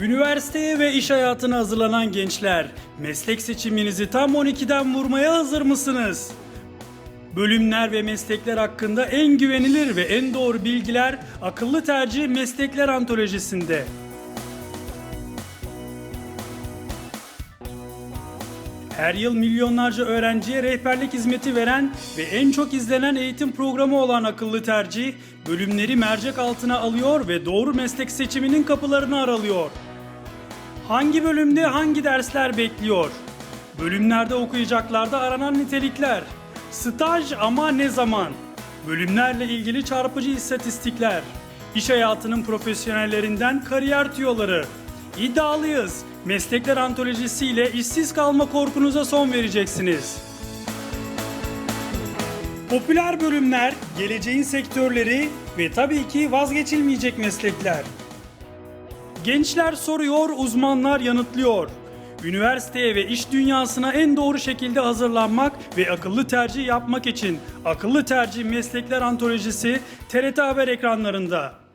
Üniversiteye ve iş hayatına hazırlanan gençler, meslek seçiminizi tam 12'den vurmaya hazır mısınız? Bölümler ve meslekler hakkında en güvenilir ve en doğru bilgiler Akıllı Tercih Meslekler Antolojisi'nde. Her yıl milyonlarca öğrenciye rehberlik hizmeti veren ve en çok izlenen eğitim programı olan Akıllı Tercih, bölümleri mercek altına alıyor ve doğru meslek seçiminin kapılarını aralıyor. Hangi bölümde hangi dersler bekliyor? Bölümlerde okuyacaklarda aranan nitelikler. Staj ama ne zaman? Bölümlerle ilgili çarpıcı istatistikler. İş hayatının profesyonellerinden kariyer tüyoları. İddialıyız. Meslekler antolojisi ile işsiz kalma korkunuza son vereceksiniz. Popüler bölümler, geleceğin sektörleri ve tabii ki vazgeçilmeyecek meslekler. Gençler soruyor, uzmanlar yanıtlıyor. Üniversiteye ve iş dünyasına en doğru şekilde hazırlanmak ve akıllı tercih yapmak için Akıllı Tercih Meslekler Antolojisi TRT Haber ekranlarında.